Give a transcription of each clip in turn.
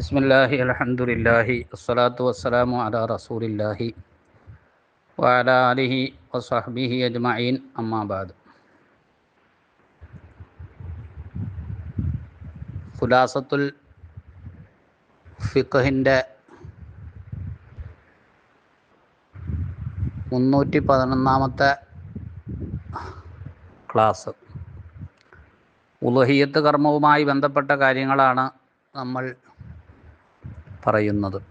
ബിസ്മില്ലാഹി അലഹമുല്ലാഹി അസ്സലാത്തു വസ്സലാമു അല റസൂലില്ലാഹി വഅല അലിഹി വസഹബിഹി അജ്മഈൻ. അമ്മാബാദ് ഖുലാസത്തുൽ ഫിഖഹിന്റെ മുന്നൂറ്റി പതിനൊന്നാമത്തെ ക്ലാസ്. ഉലഹിയത്ത് കർമ്മവുമായി ബന്ധപ്പെട്ട കാര്യങ്ങളാണ് നമ്മൾ പറയുന്നത്.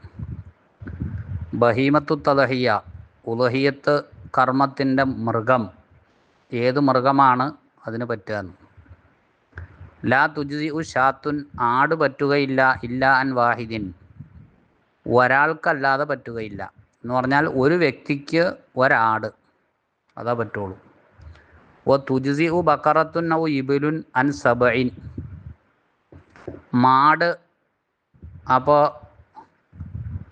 ബഹീമത്തു തലഹിയ ഉലഹിയത്ത് കർമ്മത്തിന്റെ മൃഗം. ഏത് മൃഗമാണ് അതിന് പറ്റുക ലാ തുജി ഉ ഷാത്തുൻ ആട് പറ്റുകയില്ല ഇല്ല അൻ വാഹിദിൻ. ഒരാൾക്കല്ലാതെ പറ്റുകയില്ല. എന്ന് പറഞ്ഞാൽ ഒരു വ്യക്തിക്ക് ഒരാട് അതാ പറ്റുള്ളൂ. ഓ തുജി ഉ ബക്കറത്തുൻ ഔ ഇബിലുൻ അൻ സബൈൻ മാട് അപ്പോൾ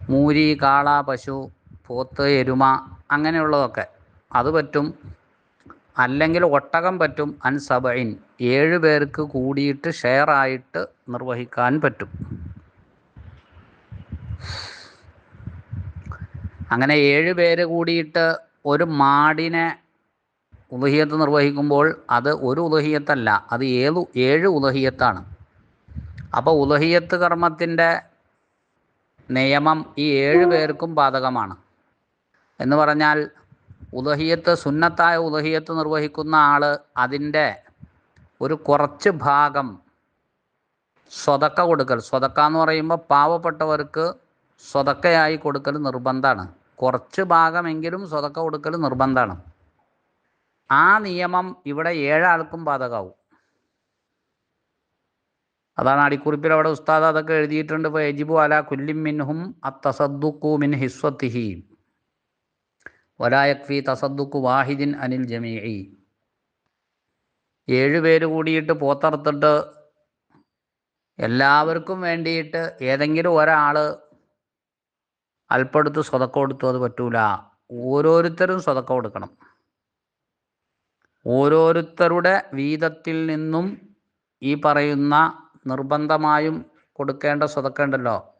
മൂരി കാള പശു പോത്ത് എരുമ അങ്ങനെയുള്ളതൊക്കെ. അത് പറ്റും. അല്ലെങ്കിൽ ഒട്ടകം പറ്റും. അൻ സബൈൻ ഏഴ് പേർക്ക് കൂടിയിട്ട് ഷെയറായിട്ട് നിർവഹിക്കാൻ പറ്റും. അങ്ങനെ ഏഴ് പേര് കൂടിയിട്ട് ഒരു മാടിനെ ഉലഹിയത്ത് നിർവഹിക്കുമ്പോൾ അത് ഒരു ഉലഹിയത്തല്ല അത് ഏത് ഏഴ് ഉലഹിയത്താണ് അപ്പോൾ ഉലഹിയത്ത് കർമ്മത്തിന്റെ നിയമം ഈ ഏഴ് പേർക്കും ബാധകമാണ്. എന്ന് പറഞ്ഞാൽ ഉദഹിയത്ത് സുന്നത്തായ ഉദഹിയത്ത് നിർവഹിക്കുന്ന ആൾ അതിന്റെ ഒരു കുറച്ച് ഭാഗം സ്വതക്ക കൊടുക്കൽ. സ്വതക്ക എന്ന് പറയുമ്പോൾ പാവപ്പെട്ടവർക്ക് സ്വതക്കയായി കൊടുക്കൽ നിർബന്ധമാണ്. കുറച്ച് ഭാഗമെങ്കിലും സ്വതക്ക കൊടുക്കൽ നിർബന്ധമാണ്. ആ നിയമം ഇവിടെ ഏഴാൾക്കും ബാധകമാവും. അതാണ് അടിക്കുറിപ്പിൽ അവിടെ ഉസ്താദ് അതൊക്കെ എഴുതിയിട്ടുണ്ട്. ഇപ്പോൾ എജിബു അല കുല്ലിം മിൻഹും അത്തസദ്ദുക്കു മിൻ ഹിസ്വത്തിഹി. വലായക്ഫി തസദ്ദുക്കു വാഹിദിൻ അനിൽ ജമീഇ. ഏഴ് പേര് കൂടിയിട്ട് പോത്തറുത്തിട്ട് എല്ലാവർക്കും വേണ്ടിയിട്ട് ഏതെങ്കിലും ഒരാൾ അല്പെടുത്ത് സ്വതക്ക കൊടുത്തു അത് പറ്റൂല. ഓരോരുത്തരും സ്വതക്ക കൊടുക്കണം. ഓരോരുത്തരുടെ വീതത്തിൽ നിന്നും ഈ പറയുന്ന നിർബന്ധമായും കൊടുക്കേണ്ട സ്വതക്കേണ്ടല്ലോ.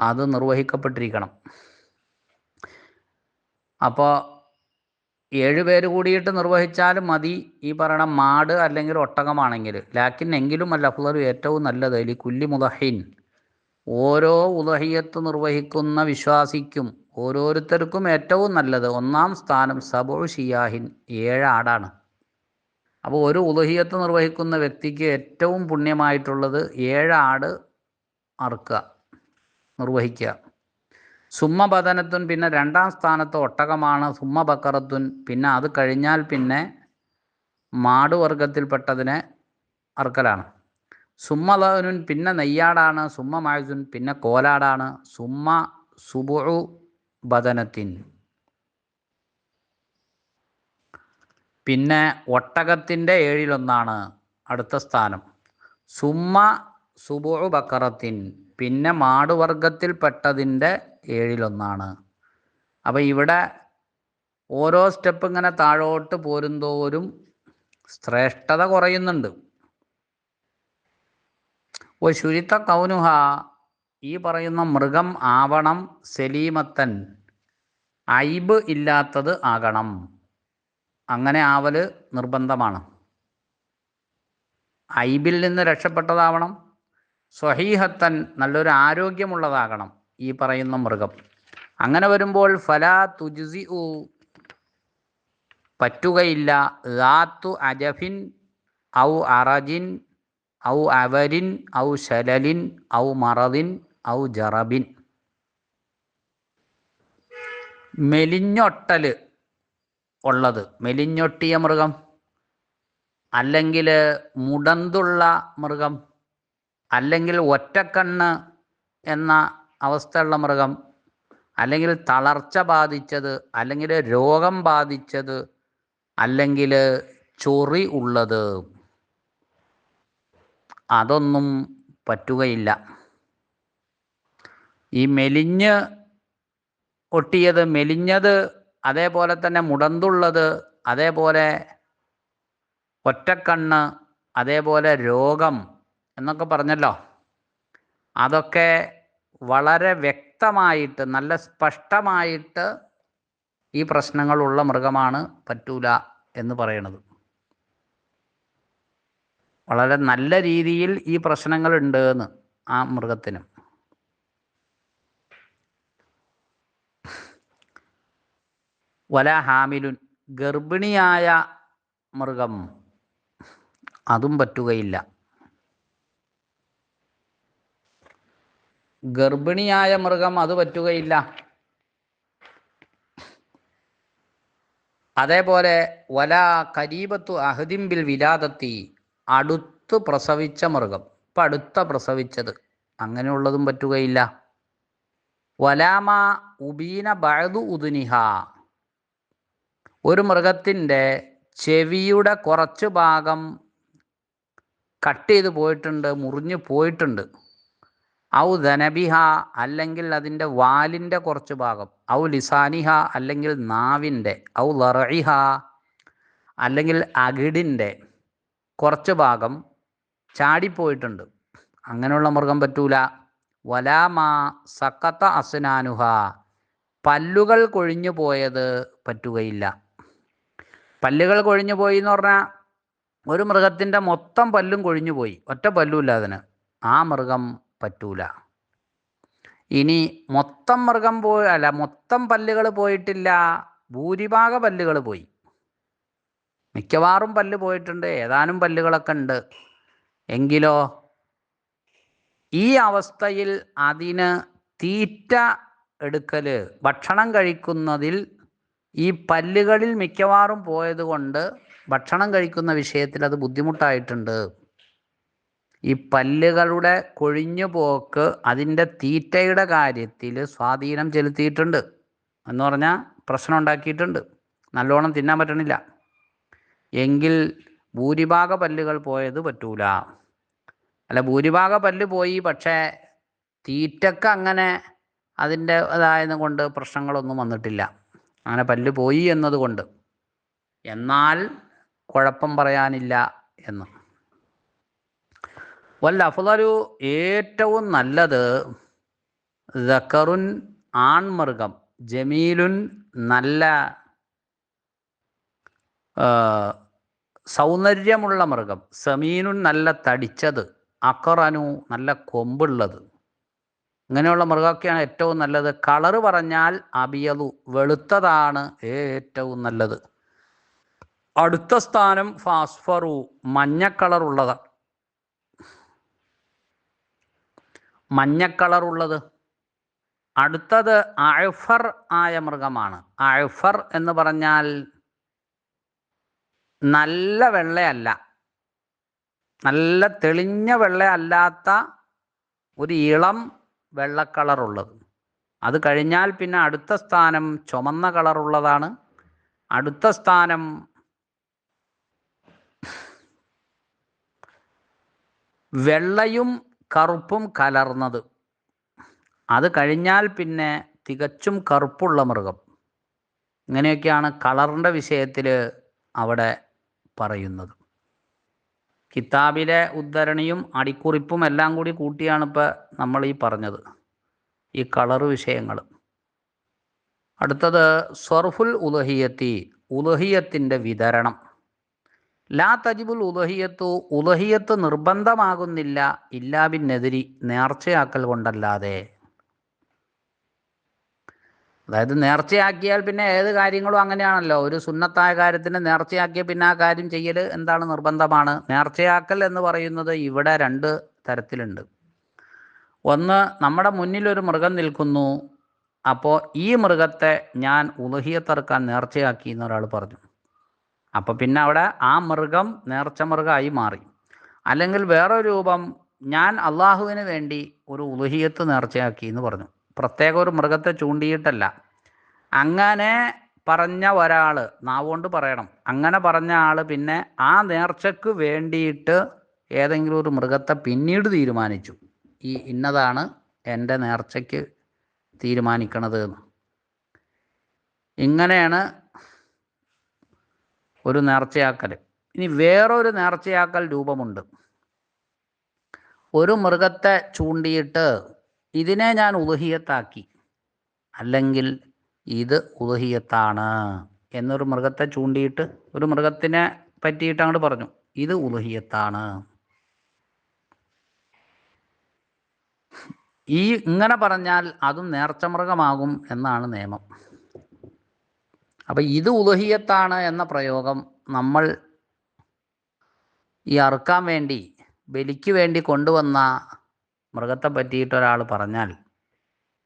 അത് നിർവഹിക്കപ്പെട്ടിരിക്കണം. അപ്പോൾ ഏഴ് പേര് കൂടിയിട്ട് നിർവഹിച്ചാലും മതി. ഈ പറയണ മാട് അല്ലെങ്കിൽ ഒട്ടകമാണെങ്കിൽ. ലാക്കിൻ എങ്കിലും അല്ല അഫ്ലു ഏറ്റവും നല്ലത്. അലി കുല്ലി മുദഹീൻ. ഓരോ ഉദഹിയത്ത് നിർവഹിക്കുന്ന വിശ്വാസിക്കും ഓരോരുത്തർക്കും ഏറ്റവും നല്ലത് ഒന്നാം സ്ഥാനം സബോ ഷിയാഹിൻ ഏഴ് ആടാണ്. അപ്പോൾ ഒരു ഉലഹിയത്ത് നിർവഹിക്കുന്ന വ്യക്തിക്ക് ഏറ്റവും പുണ്യമായിട്ടുള്ളത് ഏഴാട് അറുക്കുക നിർവഹിക്കുക. സുമ്മ ബദനത്തുൻ പിന്നെ രണ്ടാം സ്ഥാനത്ത് ഒട്ടകമാണ് സുമ്മ ബക്കറത്തുൻ പിന്നെ അത് കഴിഞ്ഞാൽ പിന്നെ മാടുവർഗത്തിൽപ്പെട്ടതിനെ അറുക്കലാണ്. സുമ്മ ലവനുൻ പിന്നെ നെയ്യാടാണ് സുമ്മ മായുസുൻ പിന്നെ കോലാടാണ് സുമ്മ സുബുഴു ബദനത്തിൻ പിന്നെ ഒട്ടകത്തിന്റെ ഏഴിലൊന്നാണ് അടുത്ത സ്ഥാനം. സുമ്മ സുബുഴു ബക്കറത്തിൻ പിന്നെ മാടുവർഗത്തിൽപ്പെട്ടതിന്റെ ഏഴിലൊന്നാണ്. അപ്പം ഇവിടെ ഓരോ സ്റ്റെപ്പ് ഇങ്ങനെ താഴോട്ട് പോരുന്തോറും ശ്രേഷ്ഠത കുറയുന്നുണ്ട്. ഓ ശുരിത്ത കൗനുഹ ഈ പറയുന്ന മൃഗം ആവണം സലീമത്തൻ ഐബ് ഇല്ലാത്തത് ആകണം. അങ്ങനെ ആവൽ നിർബന്ധമാണ്. ഐബിൽ നിന്ന് രക്ഷപ്പെട്ടതാവണം. സ്വഹീഹത്തൻ നല്ലൊരു ആരോഗ്യമുള്ളതാകണം ഈ പറയുന്ന മൃഗം. അങ്ങനെ വരുമ്പോൾ ഫലാ തുജുസി ഉ പറ്റുകയില്ല. ലാത്തു അജഫിൻ ഔ അറജിൻ ഔ അവരിൻ ഔ ശലലിൻ ഔ മറദിൻ ഔ ജറബിൻ. മെലിഞ്ഞൊട്ടൽ ഉള്ളത്. മെലിഞ്ഞൊട്ടിയ മൃഗം അല്ലെങ്കിൽ മുടന്തുള്ള മൃഗം അല്ലെങ്കിൽ ഒറ്റക്കണ്ണ് എന്ന അവസ്ഥയുള്ള മൃഗം അല്ലെങ്കിൽ തളർച്ച ബാധിച്ചത് അല്ലെങ്കിൽ രോഗം ബാധിച്ചത് അല്ലെങ്കിൽ ചൊറി ഉള്ളത്. അതൊന്നും പറ്റുകയില്ല. ഈ മെലിഞ്ഞ് ഒട്ടിയത് മെലിഞ്ഞത് അതേപോലെ തന്നെ മുടന്തുള്ളത് അതേപോലെ ഒറ്റക്കണ്ണ് അതേപോലെ രോഗം എന്നൊക്കെ പറഞ്ഞല്ലോ. അതൊക്കെ വളരെ വ്യക്തമായിട്ട് നല്ല സ്പഷ്ടമായിട്ട് ഈ പ്രശ്നങ്ങളുള്ള മൃഗമാണ് പറ്റൂല എന്ന് പറയണത്. വളരെ നല്ല രീതിയിൽ ഈ പ്രശ്നങ്ങളുണ്ട് എന്ന് ആ മൃഗത്തിന്. വല ഹാമിലുൻ ഗർഭിണിയായ മൃഗം. അതും പറ്റുകയില്ല. ഗർഭിണിയായ മൃഗം അത് പറ്റുകയില്ല. അതേപോലെ വല കരീബത്തു അഹദിംബിൽ വിലാദത്തി അടുത്ത് പ്രസവിച്ച മൃഗം. ഇപ്പം അടുത്ത പ്രസവിച്ചത്. അങ്ങനെയുള്ളതും പറ്റുകയില്ല. വലാമ ഉബീന ബഴതു ഉദുനിഹ ഒരു മൃഗത്തിന്റെ ചെവിയുടെ കുറച്ച് ഭാഗം കട്ട് ചെയ്ത് പോയിട്ടുണ്ട് മുറിഞ്ഞു പോയിട്ടുണ്ട്. ഔ ധനബിഹ അല്ലെങ്കിൽ അതിന്റെ വാലിന്റെ കുറച്ച് ഭാഗം. ഔ ലിസാനിഹ അല്ലെങ്കിൽ നാവിന്റെ. ഔ ലറിഹ അല്ലെങ്കിൽ അകിടിന്റെ കുറച്ച് ഭാഗം ചാടിപ്പോയിട്ടുണ്ട്. അങ്ങനെയുള്ള മൃഗം പറ്റൂല. വലാമാ സക്കത്ത അസ്നാനുഹ. പല്ലുകൾ കൊഴിഞ്ഞു പോയത് പറ്റുകയില്ല. പല്ലുകൾ കൊഴിഞ്ഞു പോയി എന്ന് പറഞ്ഞാൽ ഒരു മൃഗത്തിന്റെ മൊത്തം പല്ലും കൊഴിഞ്ഞു പോയി. ഒറ്റ പല്ലുമില്ല അതിന്. ആ മൃഗം പറ്റൂല. ഇനി മൊത്തം മൃഗം പോയി അല്ല മൊത്തം പല്ലുകൾ പോയിട്ടില്ല. ഭൂരിഭാഗ പല്ലുകൾ പോയി. മിക്കവാറും പല്ല് പോയിട്ടുണ്ട്. ഏതാനും പല്ലുകളൊക്കെ ഉണ്ട്. എങ്കിലോ ഈ അവസ്ഥയിൽ അതിന് തീറ്റ എടുക്കൽ ഭക്ഷണം കഴിക്കുന്നതിൽ ഈ പല്ലുകളിൽ മിക്കവാറും പോയത് കൊണ്ട് ഭക്ഷണം കഴിക്കുന്ന വിഷയത്തിൽ അത് ബുദ്ധിമുട്ടായിട്ടുണ്ട്. ഈ പല്ലുകളുടെ കൊഴിഞ്ഞു പോക്ക് അതിന്റെ തീറ്റയുടെ കാര്യത്തിൽ സ്വാധീനം ചെലുത്തിയിട്ടുണ്ട് എന്ന് പറഞ്ഞാൽ പ്രശ്നം ഉണ്ടാക്കിയിട്ടുണ്ട്. നല്ലോണം തിന്നാൻ പറ്റണില്ല. എങ്കിൽ ഭൂരിഭാഗ പല്ലുകൾ പോയത് പറ്റൂല. അല്ല ഭൂരിഭാഗ പല്ല് പോയി പക്ഷേ തീറ്റക്ക് അങ്ങനെ അതിന്റെ അതായത് കൊണ്ട് പ്രശ്നങ്ങളൊന്നും വന്നിട്ടില്ല. അങ്ങനെ പല്ല് പോയി എന്നതുകൊണ്ട്. എന്നാൽ കുഴപ്പം പറയാനില്ല എന്ന്. വല്ല അഫ്ലു ഏറ്റവും നല്ലത് ദക്കറുൻ ആൺമൃഗം ജമീലുൻ നല്ല സൗന്ദര്യമുള്ള മൃഗം സമീനുൻ നല്ല തടിച്ചത് അക്കറനു നല്ല കൊമ്പുള്ളത്. ഇങ്ങനെയുള്ള മൃഗമൊക്കെയാണ് ഏറ്റവും നല്ലത്. കളറ് പറഞ്ഞാൽ അബിയതു വെളുത്തതാണ് ഏറ്റവും നല്ലത്. അടുത്ത സ്ഥാനം ഫാസ്ഫറു മഞ്ഞ മഞ്ഞക്കളറുള്ളത് മഞ്ഞ കളറുള്ളത് അടുത്തത് അഴഫർ ആയ മൃഗമാണ്. അഴഫർ എന്ന് പറഞ്ഞാൽ നല്ല വെള്ളയല്ല. നല്ല തെളിഞ്ഞ വെള്ളയല്ലാത്ത ഒരു ഇളം വെള്ള കളറുള്ളത്. അത് കഴിഞ്ഞാൽ പിന്നെ അടുത്ത സ്ഥാനം ചുമന്ന കളറുള്ളതാണ്. അടുത്ത സ്ഥാനം വെള്ളയും കറുപ്പും കലർന്നത്. അത് കഴിഞ്ഞാൽ പിന്നെ തികച്ചും കറുപ്പുള്ള മൃഗം. ഇങ്ങനെയൊക്കെയാണ് കളറിന്റെ വിഷയത്തിൽ അവിടെ പറയുന്നത്. കിതാബിലെ ഉദ്ധരണിയും അടിക്കുറിപ്പും എല്ലാം കൂടി കൂട്ടിയാണ് ഇപ്പോൾ നമ്മൾ ഈ പറഞ്ഞത് ഈ കളർ വിഷയങ്ങൾ അടുത്തത് സർഫുൽ ഉലഹിയത്തി ഉലഹിയത്തിന്റെ വിതരണം. ലാ തജിബുൽ ഉലഹിയത്തു ഉലഹിയത്ത് നിർബന്ധമാകുന്നില്ല ഇല്ലാബിനെതിരി നേർച്ചയാക്കൽ കൊണ്ടല്ലാതെ. അതായത് നേർച്ചയാക്കിയാൽ പിന്നെ ഏത് കാര്യങ്ങളും അങ്ങനെയാണല്ലോ. ഒരു സുന്നത്തായ കാര്യത്തിന് നേർച്ചയാക്കിയ പിന്നെ ആ കാര്യം ചെയ്യൽ എന്താണ് നിർബന്ധമാണ്? നേർച്ചയാക്കൽ എന്ന് പറയുന്നത് ഇവിടെ രണ്ട് തരത്തിലുണ്ട്. ഒന്ന് നമ്മുടെ മുന്നിൽ ഒരു മൃഗം നിൽക്കുന്നു. അപ്പോൾ ഈ മൃഗത്തെ ഞാൻ ഉലഹിയത്തറക്കാൻ നേർച്ചയാക്കി എന്നൊരാൾ പറഞ്ഞു. അപ്പോൾ പിന്നെ അവിടെ ആ മൃഗം നേർച്ച മൃഗമായി മാറി. അല്ലെങ്കിൽ വേറൊരു രൂപം ഞാൻ അള്ളാഹുവിന് വേണ്ടി ഒരു ഉലഹിയത്ത് നേർച്ചയാക്കി എന്ന് പറഞ്ഞു. പ്രത്യേക ഒരു മൃഗത്തെ ചൂണ്ടിയിട്ടല്ല. അങ്ങനെ പറഞ്ഞ ഒരാൾ നാവുകൊണ്ട് പറയണം. അങ്ങനെ പറഞ്ഞ ആൾ പിന്നെ ആ നേർച്ചയ്ക്ക് വേണ്ടിയിട്ട് ഏതെങ്കിലും ഒരു മൃഗത്തെ പിന്നീട് തീരുമാനിച്ചു. ഈ ഇന്നതാണ് എന്റെ നേർച്ചയ്ക്ക് തീരുമാനിക്കണത് എന്ന്. ഇങ്ങനെയാണ് ഒരു നേർച്ചയാക്കൽ ഇനി വേറൊരു നേർച്ചയാക്കൽ രൂപമുണ്ട്. ഒരു മൃഗത്തെ ചൂണ്ടിയിട്ട് ഇതിനെ ഞാൻ ഉദഹിയത്താക്കി അല്ലെങ്കിൽ ഇത് ഉദഹിയത്താണ് എന്നൊരു മൃഗത്തെ ചൂണ്ടിയിട്ട് ഒരു മൃഗത്തിനെ പറ്റിയിട്ട് അങ്ങോട്ട് പറഞ്ഞു. ഇത് ഉദഹിയത്താണ് ഈ ഇങ്ങനെ പറഞ്ഞാൽ അതും നേർച്ച മൃഗമാകും എന്നാണ് നിയമം. അപ്പം ഇത് ഉലഹിയത്താണ് എന്ന പ്രയോഗം നമ്മൾ ഈ അറുക്കാൻ വേണ്ടി ബലിക്ക് വേണ്ടി കൊണ്ടുവന്ന മൃഗത്തെ പറ്റിയിട്ട് ഒരാൾ പറഞ്ഞാൽ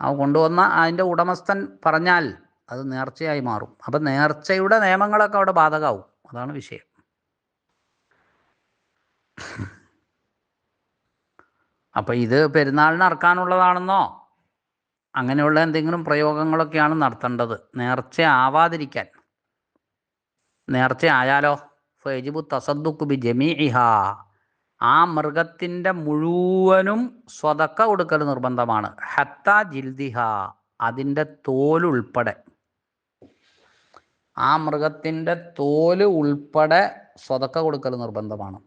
ആ കൊണ്ടുവന്ന അതിന്റെ ഉടമസ്ഥൻ പറഞ്ഞാൽ അത് നേർച്ചയായി മാറും. അപ്പം നേർച്ചയുടെ നിയമങ്ങളൊക്കെ അവിടെ ബാധകമാവും അതാണ് വിഷയം. അപ്പം ഇത് പെരുന്നാളിന് അറക്കാനുള്ളതാണെന്നോ അങ്ങനെയുള്ള എന്തെങ്കിലും പ്രയോഗങ്ങളൊക്കെയാണ് നടത്തേണ്ടത്. നേർച്ച ആവാതിരിക്കാൻ. നേർച്ച ആയാലോ? ഫൈജിബു തസദ്ദുക്ക് ബി ജമീഇഹ. ആ മൃഗത്തിന്റെ മുഴുവനും സ്വതക്ക കൊടുക്കൽ നിർബന്ധമാണ്. ഹത്ത ജിൽദിഹ അതിന്റെ തോലുൾപ്പെടെ ആ മൃഗത്തിന്റെ തോൽ ഉൾപ്പെടെ സ്വതക്ക കൊടുക്കൽ നിർബന്ധമാണ്.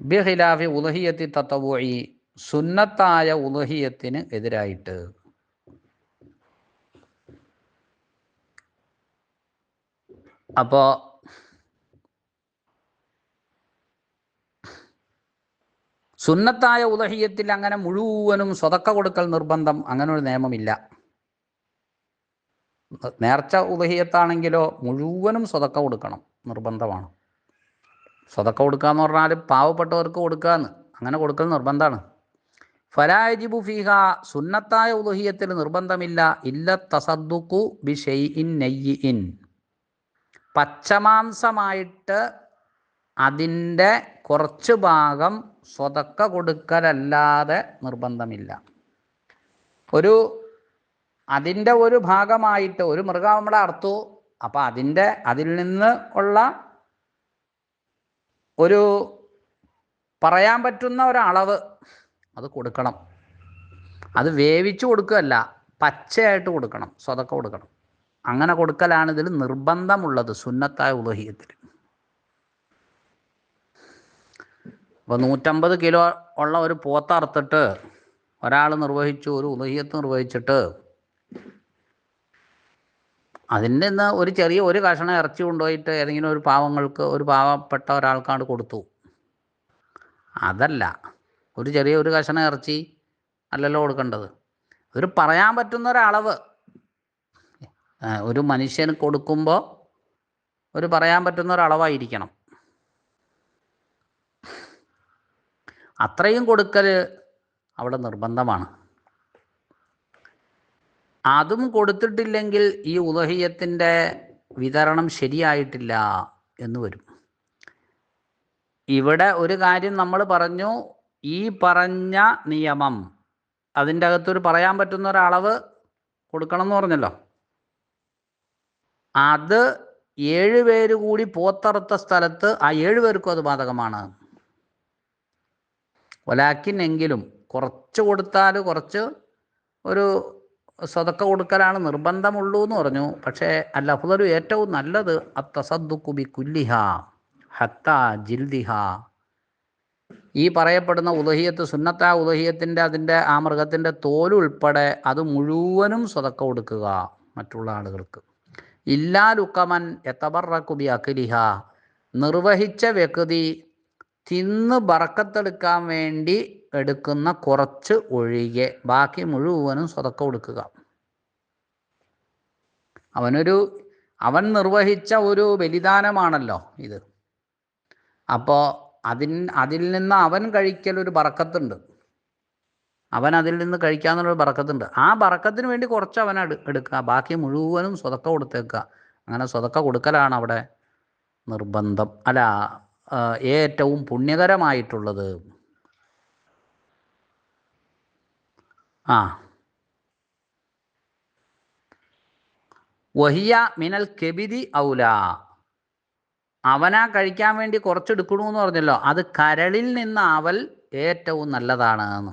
ബിഹിലാഫി ഉലഹിയത്തി തത്തവോയി സുന്നത്തായ ഉലഹിയത്തിന് എതിരായിട്ട്. അപ്പോൾ സുന്നത്തായ ഉലഹിയത്തിൽ അങ്ങനെ മുഴുവനും സ്വതക്ക കൊടുക്കൽ നിർബന്ധം അങ്ങനെ ഒരു നിയമമില്ല. നേർച്ച ഉദഹിയത്താണെങ്കിലോ മുഴുവനും സ്വതക്ക കൊടുക്കണം നിർബന്ധമാണ്. സ്വതക്ക കൊടുക്കുക എന്ന് പറഞ്ഞാൽ പാവപ്പെട്ടവർക്ക് കൊടുക്കാന്ന് അങ്ങനെ കൊടുക്കൽ നിർബന്ധമാണ്. ഫലാജിബു ഫിഹ സുന്നത്തായ ഉദഹിയത്തിൽ നിർബന്ധമില്ല. ഇല്ല തസദ്ദുക്കു ബി ഷെയ്ഇൻ നെയ്യിൻ പച്ചമാംസമായിട്ട് അതിന്റെ കുറച്ച് ഭാഗം സ്വതക്ക കൊടുക്കലല്ലാതെ നിർബന്ധമില്ല. ഒരു അതിന്റെ ഒരു ഭാഗമായിട്ട് ഒരു മൃഗം നമ്മളെ അർത്തു അപ്പം അതിന്റെ അതിൽ നിന്ന് ഉള്ള ഒരു പറയാൻ പറ്റുന്ന ഒരളവ് അത് കൊടുക്കണം. അത് വേവിച്ച് കൊടുക്കുകയല്ല പച്ചയായിട്ട് കൊടുക്കണം സ്വതക്ക കൊടുക്കണം. അങ്ങനെ കൊടുക്കലാണ് ഇതിൽ നിർബന്ധമുള്ളത് സുന്നത്തായ ഉലഹിയത്തിൽ. അപ്പോൾ നൂറ്റമ്പത് കിലോ ഉള്ള ഒരു പോത്ത് അറുത്തിട്ട് ഒരാൾ നിർവഹിച്ചു ഒരു ഉദഹീയത്ത് നിർവഹിച്ചിട്ട് അതിന്റെ നിന്ന് ഒരു ചെറിയ ഒരു കഷണം ഇറച്ചി കൊണ്ടുപോയിട്ട് ഏതെങ്കിലും ഒരു പാവങ്ങൾക്ക് ഒരു പാവപ്പെട്ട ഒരാൾക്കാണ്ട് കൊടുത്തു. അതല്ല ഒരു ചെറിയ ഒരു കഷണം ഇറച്ചി അല്ലല്ലോ കൊടുക്കേണ്ടത്. ഒരു പറയാൻ പറ്റുന്ന ഒരളവ് ഒരു മനുഷ്യന് കൊടുക്കുമ്പോൾ ഒരു പറയാൻ പറ്റുന്ന ഒരളവായിരിക്കണം അത്രയും കൊടുക്കൽ അവിടെ നിർബന്ധമാണ്. അതും കൊടുത്തിട്ടില്ലെങ്കിൽ ഈ ഉദഹീയത്തിന്റെ വിതരണം ശരിയായിട്ടില്ല എന്ന് വരും. ഇവിടെ ഒരു കാര്യം നമ്മൾ പറഞ്ഞു ഈ പറഞ്ഞ നിയമം അതിന്റെ അകത്തൊരു പറയാൻ പറ്റുന്ന ഒരളവ് കൊടുക്കണം എന്ന് പറഞ്ഞല്ലോ. അത് ഏഴ് പേര് കൂടി പോത്തറുത്ത സ്ഥലത്ത് ആ ഏഴ് പേർക്കും അത് ബാധകമാണ്. ഒലാക്കിൻ എങ്കിലും കുറച്ച് കൊടുത്താൽ കുറച്ച് ഒരു സ്വതക്ക കൊടുക്കലാണ് നിർബന്ധമുള്ളൂ എന്ന് പറഞ്ഞു. പക്ഷേ അല്ല അഫുദലു ഏറ്റവും നല്ലത് അത്തസദ്ദുക്കുബി കുല്ലിഹ ഹത്ത ജിൽദിഹ. ഈ പറയപ്പെടുന്ന ഉദഹിയത്ത് സുന്നത്ത ഉദഹിയത്തിന്റെ അതിന്റെ ആ മൃഗത്തിന്റെ തോലുൾപ്പെടെ അത് മുഴുവനും സ്വതക്ക കൊടുക്കുക മറ്റുള്ള ആളുകൾക്ക്. ഇല്ലാ ലുക്കമൻ എത്തബറക്കുബി അഖിലിഹ നിർവഹിച്ച വ്യക്തി തിന്ന് ബറക്കത്തെടുക്കാൻ വേണ്ടി എടുക്കുന്ന കുറച്ച് ഒഴികെ ബാക്കി മുഴുവനും സ്വതക്ക കൊടുക്കുക. അവനൊരു അവൻ നിർവഹിച്ച ഒരു ബലിദാനമാണല്ലോ ഇത്. അപ്പോൾ അതിൻ അതിൽ നിന്ന് അവൻ കഴിക്കൽ ഒരു ബറക്കത്തുണ്ട്. അവൻ അതിൽ നിന്ന് കഴിക്കാന്നുള്ളൊരു ബറക്കത്തുണ്ട്. ആ ബറക്കത്തിന് വേണ്ടി കുറച്ച് അവൻ എടുക്കുക. ബാക്കി മുഴുവനും സ്വതക്ക കൊടുത്തേക്കുക. അങ്ങനെ സ്വതക്ക കൊടുക്കലാണ് അവിടെ നിർബന്ധം. അല്ല ഏറ്റവും പുണ്യകരമായിട്ടുള്ളത്. ആ. വഹിയ മിനൽ കെബിതി ഔല. അവനാ കഴിക്കാൻ വേണ്ടി കുറച്ചെടുക്കണു എന്ന് പറഞ്ഞല്ലോ. അത് കരളിൽ നിന്ന് അവൽ ഏറ്റവും നല്ലതാണ് എന്ന്.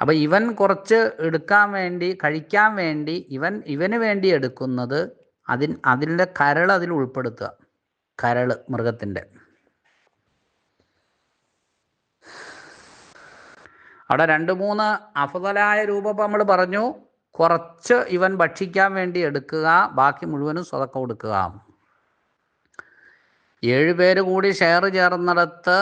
അപ്പം ഇവൻ കുറച്ച് എടുക്കാൻ വേണ്ടി കഴിക്കാൻ വേണ്ടി ഇവൻ ഇവന് വേണ്ടി എടുക്കുന്നത് അതിൻ അതിന്റെ കരൾ അതിൽ ഉൾപ്പെടുത്തുക. കരൾ മൃഗത്തിന്റെ. അവിടെ രണ്ട് മൂന്ന് അഫതലായ രൂപം നമ്മൾ പറഞ്ഞു. കുറച്ച് ഇവൻ ഭക്ഷിക്കാൻ വേണ്ടി എടുക്കുക ബാക്കി മുഴുവനും സ്വതക്ക കൊടുക്കുക. ഏഴ് പേര് കൂടി ഷെയർ ചേർന്നിടത്ത്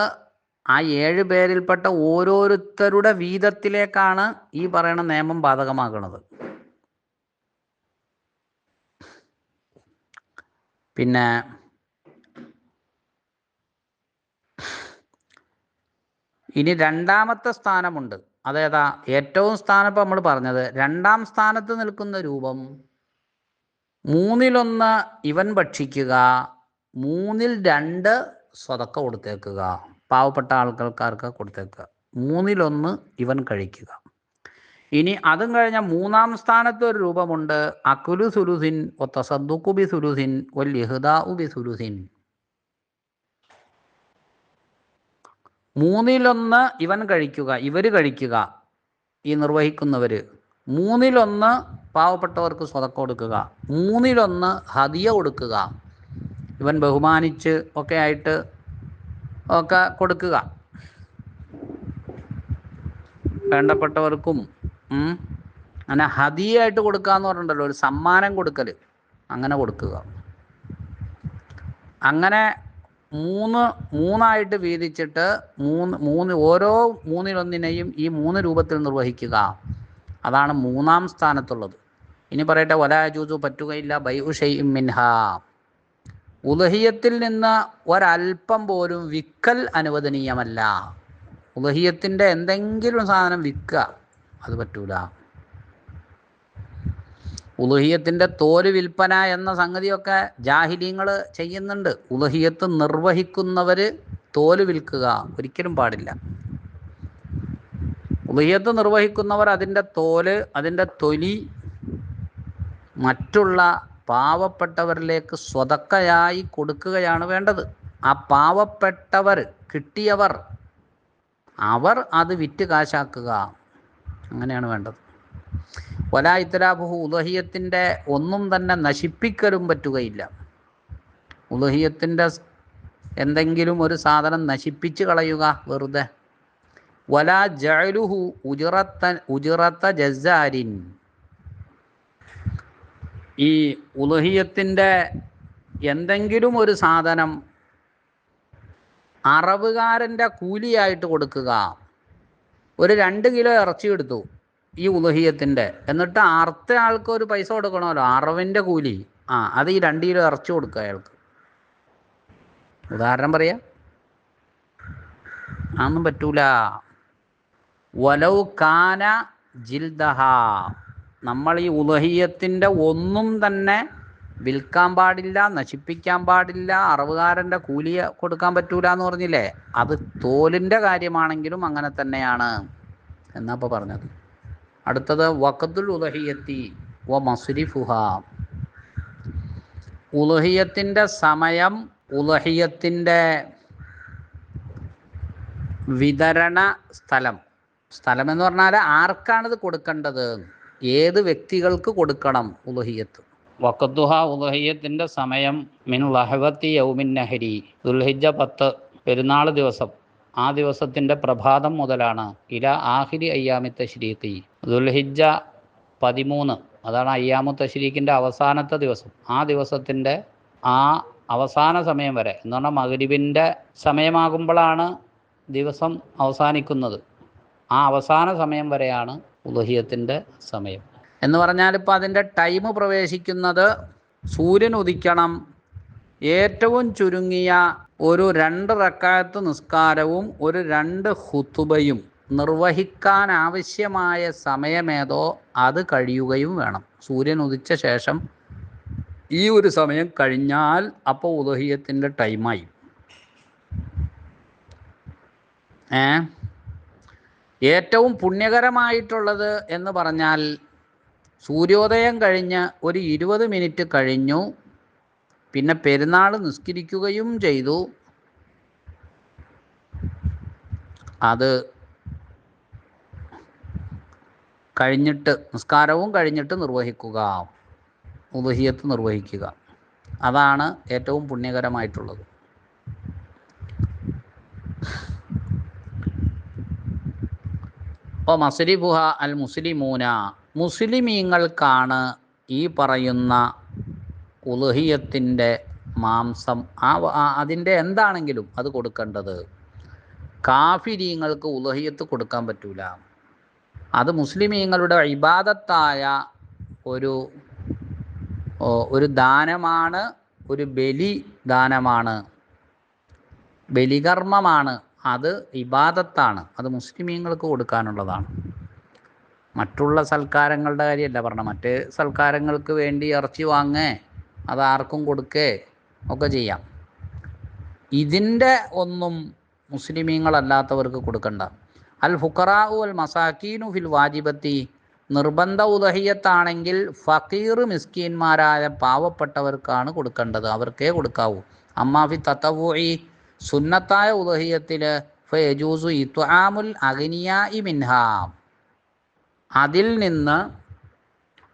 ആ ഏഴ് പേരിൽപ്പെട്ട ഓരോരുത്തരുടെ വീതത്തിലേക്കാണ് ഈ പറയുന്ന നിയമം ബാധകമാകുന്നത്. പിന്നെ ഇനി രണ്ടാമത്തെ സ്ഥാനമുണ്ട്. അതേതാ? ഏറ്റവും സ്ഥാനം ഇപ്പം നമ്മൾ പറഞ്ഞത്. രണ്ടാം സ്ഥാനത്ത് നിൽക്കുന്ന രൂപം മൂന്നിലൊന്ന് ഇവൻ ഭക്ഷിക്കുക മൂന്നിൽ രണ്ട് സ്വതക്ക കൊടുത്തേക്കുക പാവപ്പെട്ട ആൾക്കാർക്ക് കൊടുത്തേക്കുക. മൂന്നിലൊന്ന് ഇവൻ കഴിക്കുക. ഇനി അതും കഴിഞ്ഞ മൂന്നാം സ്ഥാനത്ത് ഒരു രൂപമുണ്ട്. അക്കുലു സുലുസിൻ ഒത്തസദ്ദുക്കു ബി സുലുസിൻ ഒ ലിഹുദാ ഉബി സുലുസിൻ. മൂന്നിലൊന്ന് ഇവൻ കഴിക്കുക ഇവർ കഴിക്കുക ഈ നിർവഹിക്കുന്നവർ മൂന്നിലൊന്ന് പാവപ്പെട്ടവർക്ക് സ്വതക്ക കൊടുക്കുക മൂന്നിലൊന്ന് ഹതിയ കൊടുക്കുക. ഇവൻ ബഹുമാനിച്ച് ഒക്കെ ആയിട്ട് ഒക്കെ കൊടുക്കുക. വേണ്ടപ്പെട്ടവർക്കും അങ്ങനെ ഹതിയായിട്ട് കൊടുക്കുക എന്ന് പറഞ്ഞിട്ടുണ്ടല്ലോ ഒരു സമ്മാനം കൊടുക്കൽ അങ്ങനെ കൊടുക്കുക. അങ്ങനെ മൂന്ന് മൂന്നായിട്ട് വീതിച്ചിട്ട് മൂന്ന് മൂന്ന് ഓരോ മൂന്നിലൊന്നിനെയും ഈ മൂന്ന് രൂപത്തിൽ നിർവഹിക്കുക. അതാണ് മൂന്നാം സ്ഥാനത്തുള്ളത്. ഇനി പറയട്ടെ ഒലാജൂസു പറ്റുകയില്ല ബൈ ഉഷൈ മിൻഹ. ഉലഹിയത്തിൽ നിന്ന് ഒരൽപ്പം പോലും വിക്കൽ അനുവദനീയമല്ല. ഉലഹിയത്തിന്റെ എന്തെങ്കിലും സാധനം വിൽക്കുക അത് പറ്റൂല. ഉലഹിയത്തിന്റെ തോൽ വിൽപ്പന എന്ന സംഗതിയൊക്കെ ജാഹിലീങ്ങൾ ചെയ്യുന്നുണ്ട്. ഉലഹിയത്ത് നിർവഹിക്കുന്നവർ തോൽ വിൽക്കുക ഒരിക്കലും പാടില്ല. ഉലഹിയത്ത് നിർവഹിക്കുന്നവർ അതിന്റെ തോൽ അതിന്റെ തൊലി മറ്റുള്ള പാവപ്പെട്ടവരിലേക്ക് സ്വതക്കയായി കൊടുക്കുകയാണ് വേണ്ടത്. ആ പാവപ്പെട്ടവർ കിട്ടിയവർ അവർ അത് വിറ്റ് കാശാക്കുക. അങ്ങനെയാണ് വേണ്ടത്. വലാ ഇത്തലാബുഹു ഉലഹിയത്തിന്റെ ഒന്നും തന്നെ നശിപ്പിക്കലും പറ്റുകയില്ല. ഉലഹിയത്തിന്റെ എന്തെങ്കിലും ഒരു സാധനം നശിപ്പിച്ച് കളയുക വെറുതെ. വലാ ജഅലുഹു ഉജിറത്ത ഉജിറത്ത ജസാരിൻ. ഈ ഉലഹിയത്തിന്റെ എന്തെങ്കിലും ഒരു സാധനം അറവുകാരന്റെ കൂലിയായിട്ട് കൊടുക്കുക. ഒരു രണ്ട് കിലോ ഇറച്ചി എടുത്തു ഈ ഉലഹിയത്തിന്റെ എന്നിട്ട് അറുത്ത ആൾക്ക് ഒരു പൈസ കൊടുക്കണമല്ലോ. അറവിന്റെ കൂലി. ആ അത് ഈ രണ്ട് കിലോ ഇറച്ചി കൊടുക്കുക അയാൾക്ക്. ഉദാഹരണം പറയാ. അതൊന്നും പറ്റൂല. വലൗ കാന ജിൽദഹ. നമ്മൾ ഈ ഉലഹിയത്തിന്റെ ഒന്നും തന്നെ വിൽക്കാൻ പാടില്ല നശിപ്പിക്കാൻ പാടില്ല അറവുകാരന്റെ കൂലി കൊടുക്കാൻ പറ്റൂല എന്ന് പറഞ്ഞില്ലേ? അത് തോലിന്റെ കാര്യമാണെങ്കിലും അങ്ങനെ തന്നെയാണ് എന്നാ ഇപ്പോൾ പറഞ്ഞത്. അടുത്തത് വഖദുൽ ഉലഹിയത്തി വ മസുരിഫുഹ. ഉലഹിയത്തിന്റെ സമയം ഉലഹിയത്തിന്റെ വിതരണ സ്ഥലം. സ്ഥലം എന്ന് പറഞ്ഞാൽ ആർക്കാണിത് കൊടുക്കേണ്ടത്? ഏത് വ്യക്തികൾക്ക് കൊടുക്കണം ഉലഹിയത്ത്? വക്കത്തുഹ ഉലഹിയത്തിന്റെ സമയം മിൻ ലഹവത്തി യൗമിൻ നഹരി ദുൽഹിജ പത്ത് പെരുന്നാൾ ദിവസം. ആ ദിവസത്തിന്റെ പ്രഭാതം മുതലാണ്. ഇല ആഹിരി അയ്യാമി തശ്രീഖി. ദുൽഹിജ പതിമൂന്ന്. അതാണ് അയ്യാമു തശ്രീഖിന്റെ അവസാനത്തെ ദിവസം. ആ ദിവസത്തിന്റെ ആ അവസാന സമയം വരെ എന്ന് പറഞ്ഞാൽ മകരിബിന്റെ സമയമാകുമ്പോഴാണ് ദിവസം അവസാനിക്കുന്നത്. ആ അവസാന സമയം വരെയാണ് ഉദഹിയത്തിന്റെ സമയം. എന്ന് പറഞ്ഞാൽ ഇപ്പോൾ അതിന്റെ ടൈം പ്രവേശിക്കുന്നത് സൂര്യൻ ഉദിക്കണം. ഏറ്റവും ചുരുങ്ങിയ ഒരു രണ്ട് റക്കായത്ത് നിസ്കാരവും ഒരു രണ്ട് ഹുത്തുബയും നിർവഹിക്കാൻ ആവശ്യമായ സമയമേതോ അത് കഴിയുകയും വേണം. സൂര്യൻ ഉദിച്ച ശേഷം ഈ ഒരു സമയം കഴിഞ്ഞാൽ അപ്പോൾ ഉദഹിയത്തിന്റെ ടൈമായി ഏ? ഏറ്റവും പുണ്യകരമായിട്ടുള്ളത് എന്ന് പറഞ്ഞാൽ സൂര്യോദയം കഴിഞ്ഞ് ഒരു ഇരുപത് മിനിറ്റ് കഴിഞ്ഞു. പിന്നെ പെരുന്നാൾ നിസ്കരിക്കുകയും ചെയ്തു. അത് കഴിഞ്ഞിട്ട് നിസ്കാരവും കഴിഞ്ഞിട്ട് നിർവഹിക്കുക. ഉദഹിയത്ത് നിർവഹിക്കുക. അതാണ് ഏറ്റവും പുണ്യകരമായിട്ടുള്ളത്. ഓ മസ്ലിബുഹ അൽ മുസ്ലിമൂന. മുസ്ലിമീങ്ങൾക്കാണ് ഈ പറയുന്ന ഉലഹിയത്തിന്റെ മാംസം. ആ അതിന്റെ എന്താണെങ്കിലും അത് കൊടുക്കേണ്ടത്. കാഫിരീങ്ങൾക്ക് ഉലഹിയത്ത് കൊടുക്കാൻ പറ്റൂല. അത് മുസ്ലിമീങ്ങളുടെ ഇബാദത്തായ ഒരു ഒരു ദാനമാണ് ഒരു ബലി ദാനമാണ്. ബലികർമ്മമാണ്. അത് ഇബാദത്താണ്. അത് മുസ്ലിമീങ്ങൾക്ക് കൊടുക്കാനുള്ളതാണ്. മറ്റുള്ള സൽക്കാരങ്ങളുടെ കാര്യമല്ല പറഞ്ഞ മറ്റ് സൽക്കാരങ്ങൾക്ക് വേണ്ടി ഇറച്ചി വാങ്ങേ. അത് ആർക്കും കൊടുക്കേ ഒക്കെ ചെയ്യാം. ഇതിന്റെ ഒന്നും മുസ്ലിമീങ്ങളല്ലാത്തവർക്ക് കൊടുക്കണ്ട. അൽ ഫുക്കറാഉ അൽ മസാക്കീനു ഫിൽ വാജിബത്തി നിർബന്ധ ഉദഹിയത്താണെങ്കിൽ ഫക്കീർ മിസ്കീന്മാരായ പാവപ്പെട്ടവർക്കാണ് കൊടുക്കേണ്ടത്. അവർക്കേ കൊടുക്കാവൂ. അമ്മാഫി തത്തവൂയി സുന്നത്തായ ഉദഹിയത്തിൽ ഫയജൂസു ഇത്വാമുൽ അഗ്നിയ ഇ മിൻഹാം. അതിൽ നിന്ന്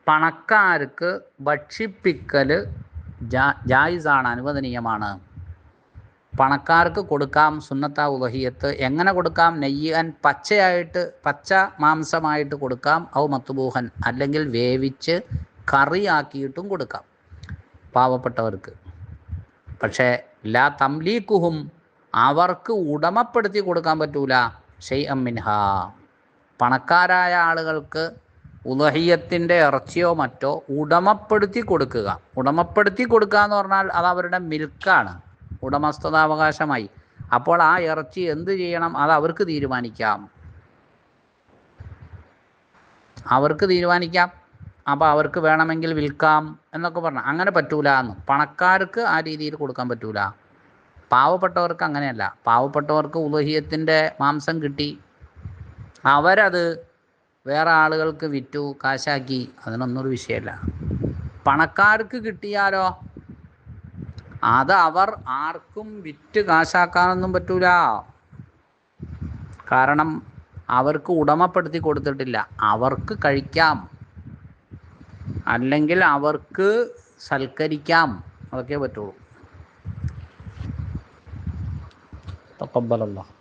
പണക്കാർക്ക് ഭക്ഷിപ്പിക്കൽ ജായിസാണ് അനുവദനീയമാണ്. പണക്കാർക്ക് കൊടുക്കാം സുന്നത്ത ഉദഹിയത്ത്. എങ്ങനെ കൊടുക്കാം? നെയ്യൻ പച്ചയായിട്ട് പച്ച മാംസമായിട്ട് കൊടുക്കാം. ഔ മത്തുബൂഹൻ അല്ലെങ്കിൽ വേവിച്ച് കറിയാക്കിയിട്ടും കൊടുക്കാം പാവപ്പെട്ടവർക്ക്. പക്ഷേ ലാ തംലീക്കുഹും അവർക്ക് ഉടമപ്പെടുത്തി കൊടുക്കാൻ പറ്റൂല. ഷെയ് അമ്മിൻഹ പണക്കാരായ ആളുകൾക്ക് ഉലഹിയത്തിന്റെ ഇറച്ചിയോ മറ്റോ ഉടമപ്പെടുത്തി കൊടുക്കുക. ഉടമപ്പെടുത്തി കൊടുക്കുക എന്ന് പറഞ്ഞാൽ അത് അവരുടെ മിൽക്കാണ്. ഉടമസ്ഥതാവകാശമായി അപ്പോൾ ആ ഇറച്ചി എന്ത് ചെയ്യണം? അത് അവർക്ക് തീരുമാനിക്കാം. അവർക്ക് തീരുമാനിക്കാം. അപ്പോൾ അവർക്ക് വേണമെങ്കിൽ വിൽക്കാം എന്നൊക്കെ പറഞ്ഞു. അങ്ങനെ പറ്റൂല എന്ന്. പണക്കാർക്ക് ആ രീതിയിൽ കൊടുക്കാൻ പറ്റൂല. പാവപ്പെട്ടവർക്ക് അങ്ങനെയല്ല. പാവപ്പെട്ടവർക്ക് ഉലഹിയത്തിന്റെ മാംസം കിട്ടി. അവരത് വേറെ ആളുകൾക്ക് വിറ്റു കാശാക്കി. അതിനൊന്നൊരു വിഷയമല്ല. പണക്കാർക്ക് കിട്ടിയാലോ? അത് അവർ ആർക്കും വിറ്റ് കാശാക്കാനൊന്നും പറ്റൂല. കാരണം അവർക്ക് ഉടമപ്പെടുത്തി കൊടുത്തിട്ടില്ല. അവർക്ക് കഴിക്കാം. അല്ലെങ്കിൽ അവർക്ക് സൽക്കരിക്കാം. അതൊക്കെ പറ്റുള്ളൂ. തക്കബലല്ല